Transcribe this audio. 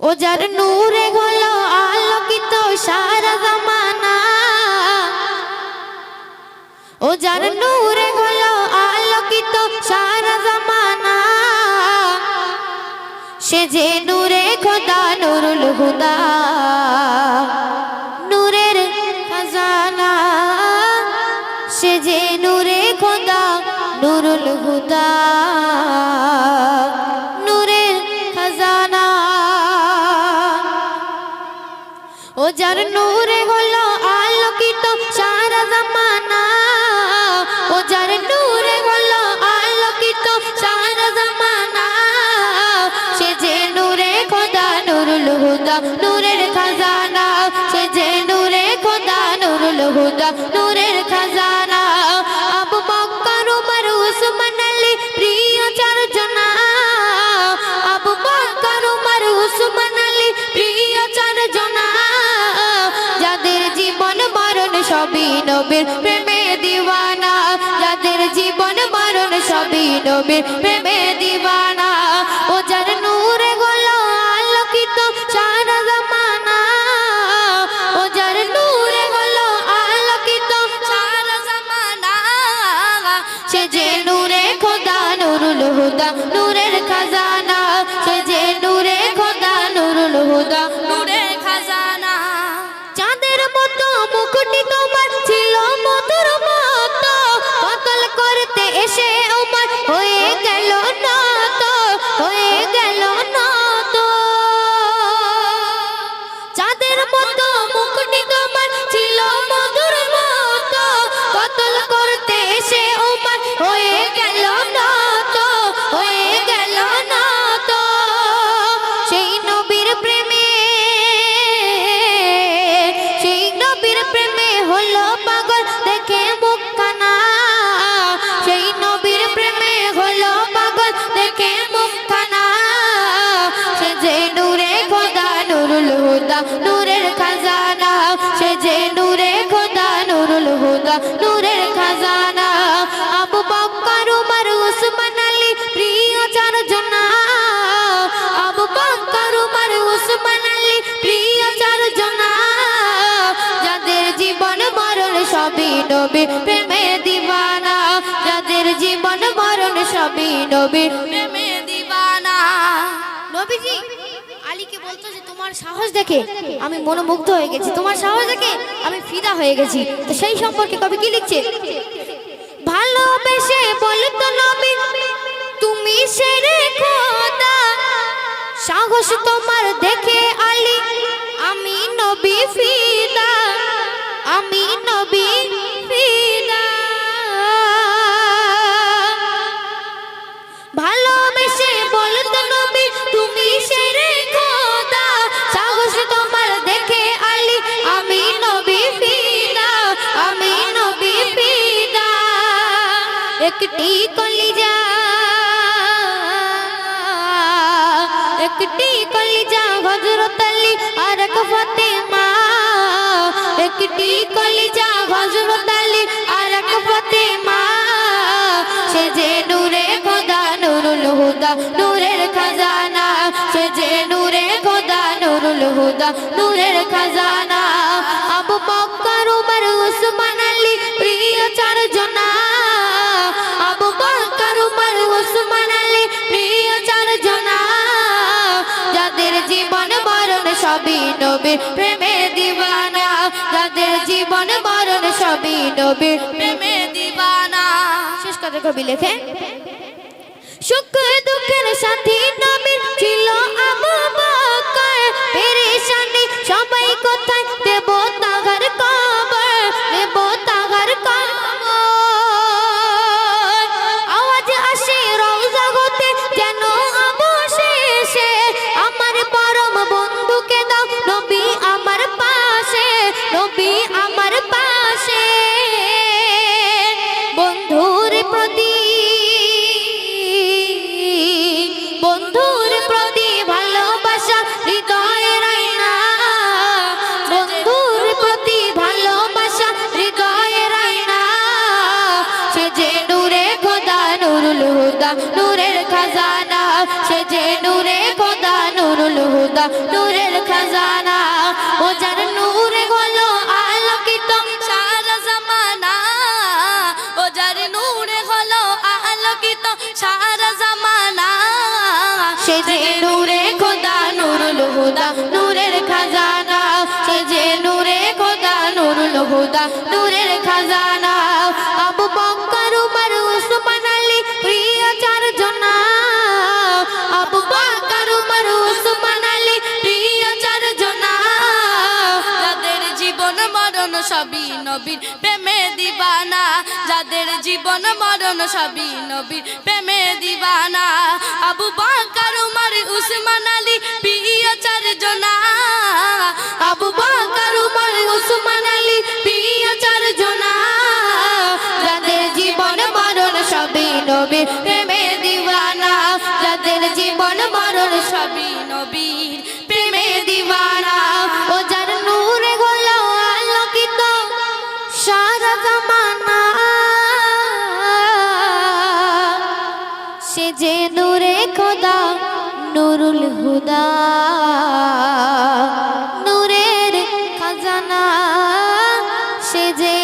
ও যার নূরে হলো আলোকিত সারা জামানা। ও যার নূরে হলো আলোকিত সারা জামানা। সে যে নূরে খোদা, নুরুল হুদা। নূরের খাজানা। সে যে নূরে খোদা, নুরুল হুদা। যার নূরে হলো আলোকিত সারা জামানা। ও যার নূরে হলো আলোকিত সারা জামানা। সে যে নূরে খোদা নুরুল হুদা, নূরের খাজানা। সে যে নূরে খোদা নুরুল হুদা সবই নবীর প্রেমে দিওয়ানা। যাদের জীবন মরণ সবই নবীর প্রেমে দিওয়ানা। হুদা নূরের খাজানা। সে যে নূরে খোদা, নুরুল হুদা, নূরের খাজানা। আবু বকর উমর, উসমান আলী, প্রিয় চারজনা। আবু বকর উমর, উসমান আলী, প্রিয় চারজনা। যাদের জীবন মরণ সবই নবী প্রেমে দিবানা। যাদের জীবন মরণ সবই নবী প্রেমে দিবানা। নবীজি আলীকে বলতো যে, তোমার সাহস দেখে আমি মনোমুগ্ধ হয়ে গেছি। তোমার সাহস দেখে আমি ফিদা হয়ে গেছি। তো সেই সম্পর্কে কবি কি লিখছে? ভালোবেসে বলতো নবী, তুমি সেরে খোদা। সাহস তোমার দেখে আলী, আমি নবী ফিদা একটি কলিজা একটি কলিজা হযরত আলী আর এক ফাতেমা, একটি কলিজা হযরত আলী আর এক ফাতেমা। সে যে নূরে খোদা, নুরুল হুদা, নূরের খাজানা। সে যে নূরে খোদা, নুরুল হুদা, নূরের খাজানা। আবু বকর উমর, উসমান আলী, প্রিয় চারজনা আলী প্রিয় চারজনা, যাদের জীবন মরণ সবই নবীর প্রেমে দিবানা, যাদের জীবন মরণ সবই নবীর প্রেমে দিবানা। শেষ কথা কবি লেখে সুখ দুঃখের সাথী নবীর ছিল বকর। হুদা, নূরের খাজানা। সে যে নূরে খোদা, নুরুল হুদা, নূরের খাজানা। ও যার নূরে হলো আলোকিত সারা জামানা। ও যার নূরে হলো আলোকিত সারা জামানা। সে যে নূরে খোদা, নুরুল হুদা, নূরের খাজানা। সে যে নূরে খোদা, নুরুল হুদা, নূরের খাজানা। সবই নবীর প্রেমে দিবানা। যাদের জীবন মরণ, সবই নবীর প্রেমে দিবানা। আবু বাকার, উমর, উসমান আলী প্রিয় চারজনা। আবু বকর, উমর, উসমান আলী প্রিয় চারজনা। যাদের জীবন মরণ, সবই নবীর প্রেমে দিওয়ানা যাদের জীবন মরণ, সবই যে নূরে খোদা নুরুল হুদা। নূরের খাজানা সে যে